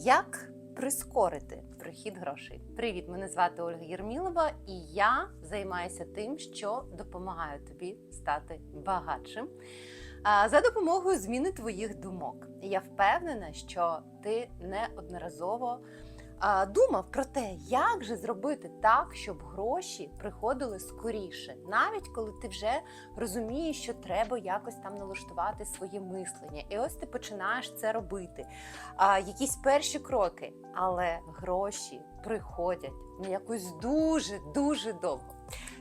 Як прискорити прихід грошей? Привіт, мене звати Ольга Єрмілова, і я займаюся тим, що допомагаю тобі стати багатшим за допомогою зміни твоїх думок. Я впевнена, що ти неодноразово думав про те, як же зробити так, щоб гроші приходили скоріше, навіть коли ти вже розумієш, що треба якось там налаштувати своє мислення. І ось ти починаєш це робити. Якісь перші кроки, але гроші приходять на якусь дуже дуже довго.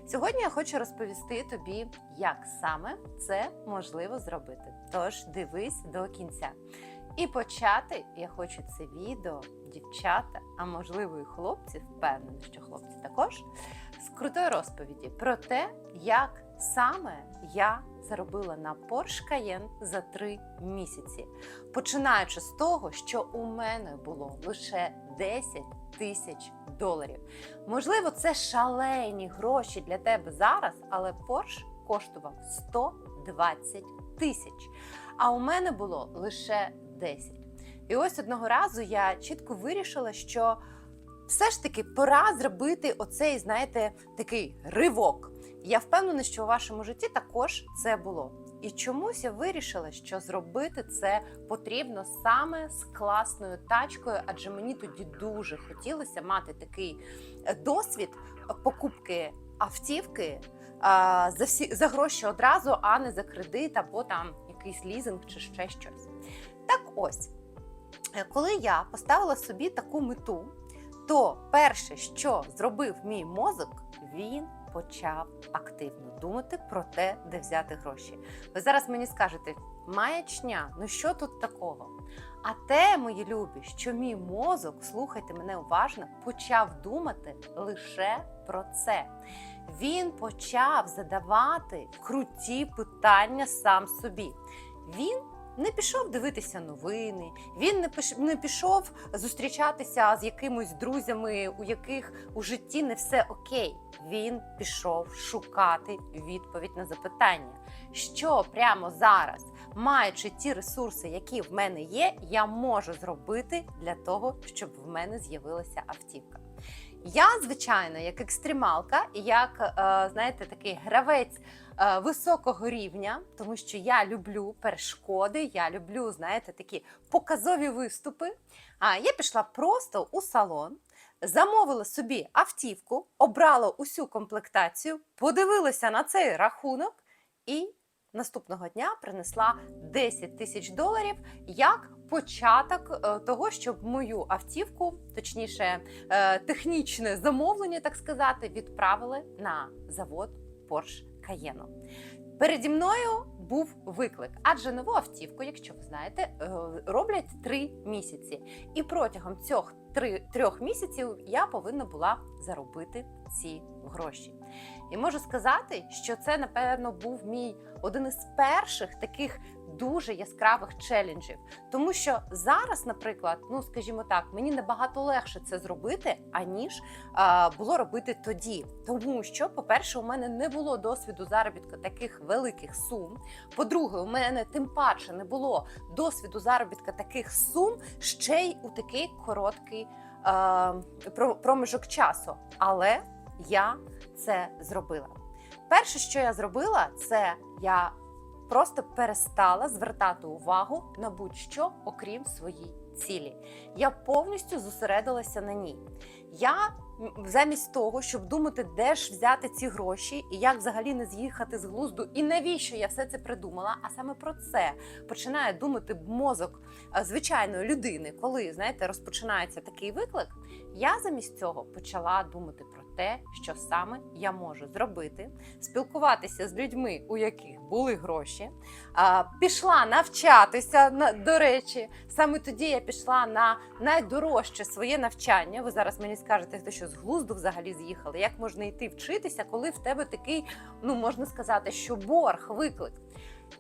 Сьогодні я хочу розповісти тобі, як саме це можливо зробити. Тож дивись до кінця. І почати я хочу це відео, дівчата, а можливо і хлопці, впевнені, що хлопці також, з крутої розповіді про те, як саме я заробила на Porsche Cayenne за три місяці, починаючи з того, що у мене було лише 10 тисяч доларів. Можливо, це шалені гроші для тебе зараз, але Porsche коштував 120 тисяч. А у мене було лише 10. І ось одного разу я чітко вирішила, що все ж таки пора зробити оцей, знаєте, такий ривок. Я впевнена, що у вашому житті також це було. І чомусь я вирішила, що зробити це потрібно саме з класною тачкою, адже мені тоді дуже хотілося мати такий е, досвід покупки автівки за всі за гроші одразу, а не за кредит або там якийсь лізинг чи ще щось. Так ось, е, коли я поставила собі таку мету, то перше, що зробив мій мозок, він почав активно думати про те, де взяти гроші. Ви зараз мені скажете, маячня, ну що тут такого? А те, мої любі, що мій мозок, слухайте мене уважно, почав думати лише про це. Він почав задавати круті питання сам собі. Він не пішов дивитися новини, він не пиш- не пішов зустрічатися з якимось друзями, у яких у житті не все окей. Він пішов шукати відповідь на запитання, що прямо зараз, маючи ті ресурси, які в мене є, я можу зробити для того, щоб в мене з'явилася автівка. Я, звичайно, як екстремалка, як е, знаєте, такий гравець е, високого рівня, тому що я люблю перешкоди, я люблю, знаєте, такі показові виступи. А я пішла просто у салон, замовила собі автівку, обрала усю комплектацію, подивилася на цей рахунок і наступного дня принесла 10 тисяч доларів як початок е, того, щоб мою автівку, точніше, е, технічне замовлення, так сказати, відправили на завод Porsche Cayenne. Переді мною був виклик, адже нову автівку, якщо ви знаєте, е, роблять три місяці. І протягом цих трьох місяців я повинна була заробити ці гроші. І можу сказати, що це, напевно, був мій один із перших таких дуже яскравих челенджів. Тому що зараз, наприклад, ну скажімо так, мені набагато легше це зробити, аніж а, було робити тоді. Тому що, по-перше, у мене не було досвіду заробітку таких великих сум. По-друге, у мене тим паче не було досвіду заробітка таких сум ще й у такий короткий а, проміжок часу. Але я це зробила. Перше, що я зробила, це я просто перестала звертати увагу на будь-що, окрім своїй цілі. Я повністю зосередилася на ній. Я замість того, щоб думати, де ж взяти ці гроші і як взагалі не з'їхати з глузду, і навіщо я все це придумала, а саме про це починає думати мозок е, звичайної людини, коли знаєте, розпочинається такий виклик. Я замість цього почала думати про те, що саме я можу зробити, спілкуватися з людьми, у яких були гроші. Пішла навчатися. на- До речі, саме тоді я пішла на найдорожче своє навчання. Ви зараз мені скажете, ти що з глузду взагалі з'їхали? Як можна йти вчитися, коли в тебе такий, ну можна сказати, що борг, виклик.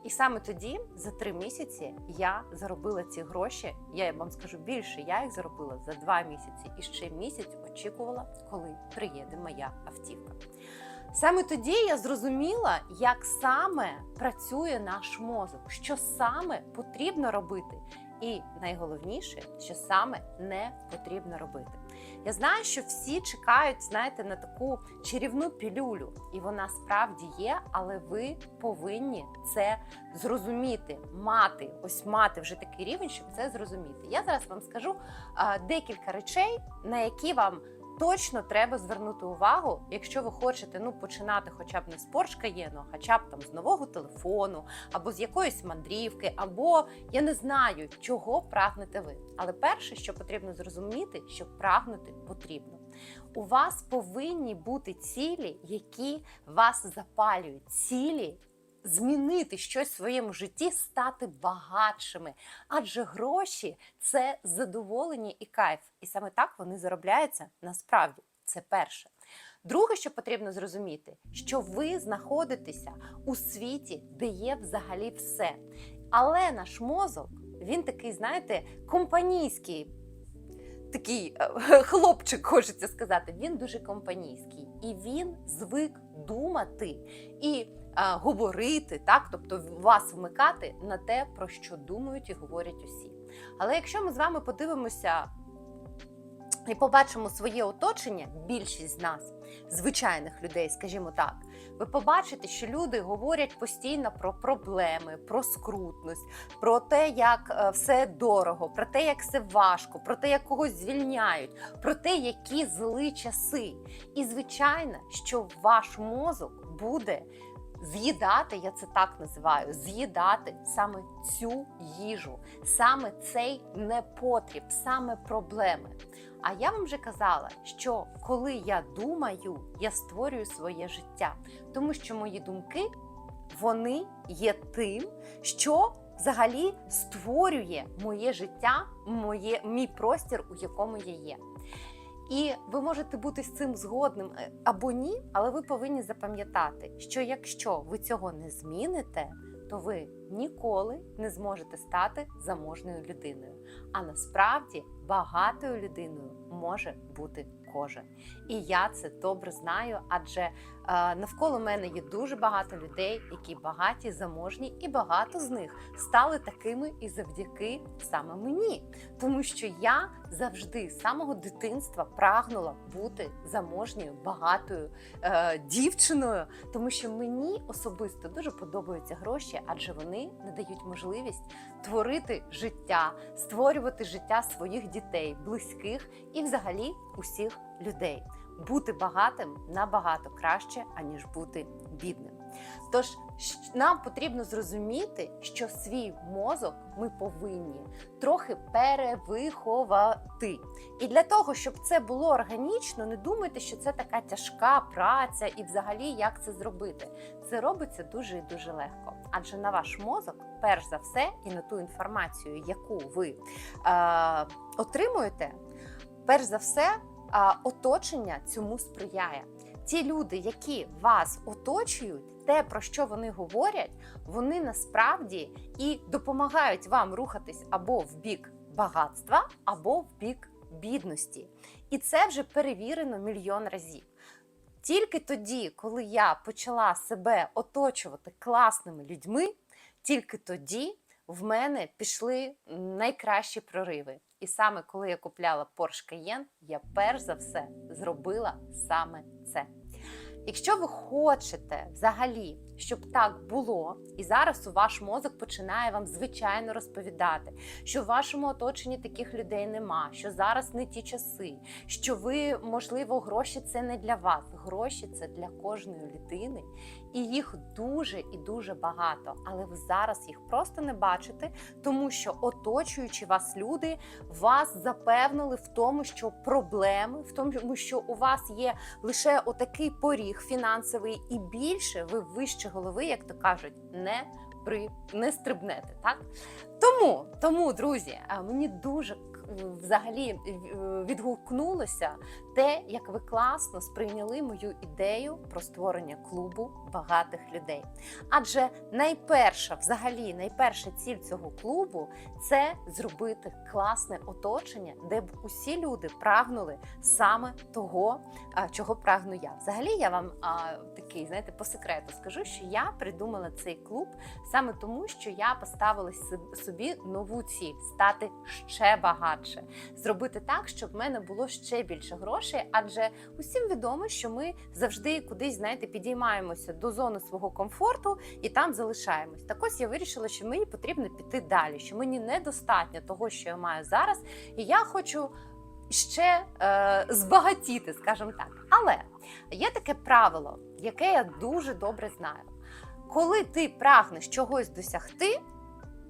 І саме тоді, за три місяці, я заробила ці гроші. Я вам скажу більше, я їх заробила за два місяці і ще місяць очікувала, коли приїде моя автівка. Саме тоді я зрозуміла, як саме працює наш мозок, що саме потрібно робити, І найголовніше, що саме не потрібно робити. Я знаю, що всі чекають, знаєте, на таку чарівну пілюлю, і вона справді є, але ви повинні це зрозуміти, мати, ось мати вже такий рівень, щоб це зрозуміти. Я зараз вам скажу декілька речей, на які вам точно треба звернути увагу, якщо ви хочете ну починати, хоча б не з Porsche Cayenne, а хоча б там з нового телефону, або з якоїсь мандрівки, або я не знаю, чого прагнете ви. Але перше, що потрібно зрозуміти, що прагнути потрібно. У вас повинні бути цілі, які вас запалюють, цілі. Змінити щось в своєму житті, стати багатшими, адже гроші це задоволення і кайф. І саме так вони заробляються насправді. Це перше. Друге, що потрібно зрозуміти, що ви знаходитеся у світі, де є взагалі все. Але наш мозок, він такий, знаєте, компанійський. Такий е, хлопчик, хочеться сказати, він дуже компанійський, і він звик думати і говорити, так, тобто вас вмикати на те, про що думають і говорять усі. Але якщо ми з вами подивимося і побачимо своє оточення, більшість з нас, звичайних людей, скажімо так, ви побачите, що люди говорять постійно про проблеми, про скрутність, про те, як е, все дорого, про те, як все важко, про те, як когось звільняють, про те, які зли часи. І звичайно, що ваш мозок буде з'їдати, я це так називаю, з'їдати саме цю їжу, саме цей непотріб, саме проблеми. А я вам вже казала, що коли я думаю, я створюю своє життя, тому що мої думки вони є тим, що взагалі створює моє життя, моє, мій простір, у якому я є. І ви можете бути з цим згодним е, або ні, але ви повинні запам'ятати, що якщо ви цього не зміните, то ви ніколи не зможете стати заможною людиною. А насправді багатою людиною може бути кожен. І я це добре знаю, адже навколо мене є дуже багато людей, які багаті, заможні, і багато з них стали такими і завдяки саме мені. Тому що я завжди з самого дитинства прагнула бути заможньою, багатою е, дівчиною, тому що мені особисто дуже подобаються гроші, адже вони надають можливість творити життя, створювати життя своїх дітей, близьких і взагалі усіх людей. Бути багатим набагато краще, аніж бути бідним. Тож нам потрібно зрозуміти, що свій мозок ми повинні трохи перевиховати. І для того, щоб це було органічно, не думайте, що це така тяжка праця і взагалі як це зробити. Це робиться дуже і дуже легко. Адже на ваш мозок, перш за все, і на ту інформацію, яку ви е, отримуєте, перш за все, оточення цьому сприяє. Ті люди, які вас оточують, те, про що вони говорять, вони насправді і допомагають вам рухатись або в бік багатства, або в бік бідності. І це вже перевірено мільйон разів. Тільки тоді, коли я почала себе оточувати класними людьми, тільки тоді в мене пішли найкращі прориви. І саме коли я купляла Porsche Cayenne, я перш за все зробила саме це. Якщо ви хочете взагалі, щоб так було, і зараз у ваш мозок починає вам звичайно розповідати, що в вашому оточенні таких людей нема, що зараз не ті часи, що ви, можливо, гроші це не для вас. Гроші це для кожної людини, і їх дуже і дуже багато. Але ви зараз їх просто не бачите, тому що оточуючи вас люди вас запевнили в тому, що проблеми, в тому, що у вас є лише отакий поріг фінансовий, і більше ви вище голови, як то кажуть, не при не стрибнете. Так тому, тому, друзі, мені дуже взагалі відгукнулося те, як ви класно сприйняли мою ідею про створення клубу багатих людей. Адже найперша, взагалі, найперша ціль цього клубу це зробити класне оточення, де б усі люди прагнули саме того, чого прагну я. Взагалі, я вам а, такий, знаєте, по секрету скажу, що я придумала цей клуб саме тому, що я поставила собі нову ціль стати ще багатше, зробити так, щоб в мене було ще більше грошей. Адже усім відомо, що ми завжди кудись, знаєте, підіймаємося до зони свого комфорту і там залишаємось. Так ось я вирішила, що мені потрібно піти далі, що мені недостатньо того, що я маю зараз, і я хочу ще е, збагатіти, скажімо так. Але є таке правило, яке я дуже добре знаю. Коли ти прагнеш чогось досягти,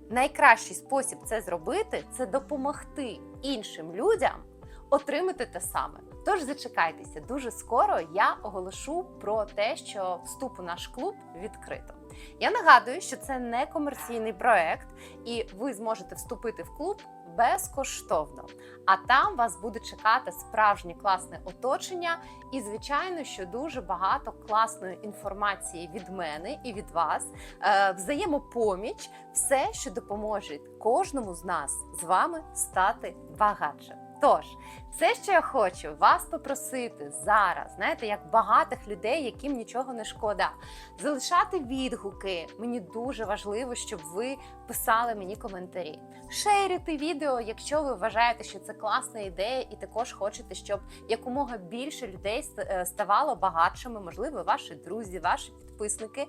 найкращий спосіб це зробити це допомогти іншим людям отримати те саме. Тож зачекайтеся, дуже скоро я оголошу про те, що вступ у наш клуб відкрито. Я нагадую, що це не комерційний проект, і ви зможете вступити в клуб безкоштовно. А там вас буде чекати справжнє класне оточення, і звичайно, що дуже багато класної інформації від мене і від вас, е, взаємопоміч, все, що допоможе кожному з нас з вами стати багатшим. Тож, все, що я хочу вас попросити зараз, знаєте, як багатих людей, яким нічого не шкода, залишати відгуки. Мені дуже важливо, щоб ви писали мені коментарі, шерити відео, якщо ви вважаєте, що це класна ідея, і також хочете, щоб якомога більше людей е, ставало багатшими, можливо, ваші друзі, ваші підписники.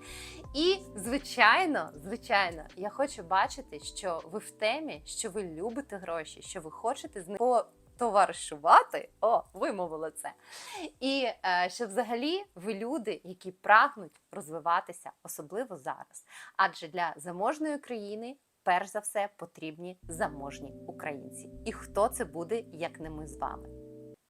І звичайно, звичайно, я хочу бачити, що ви в темі, що ви любите гроші, що ви хочете з ними товаришувати. О, вимовила це. І е, що взагалі ви люди, які прагнуть розвиватися, особливо зараз. Адже для заможної країни. Перш за все потрібні заможні українці. І хто це буде, як не ми з вами?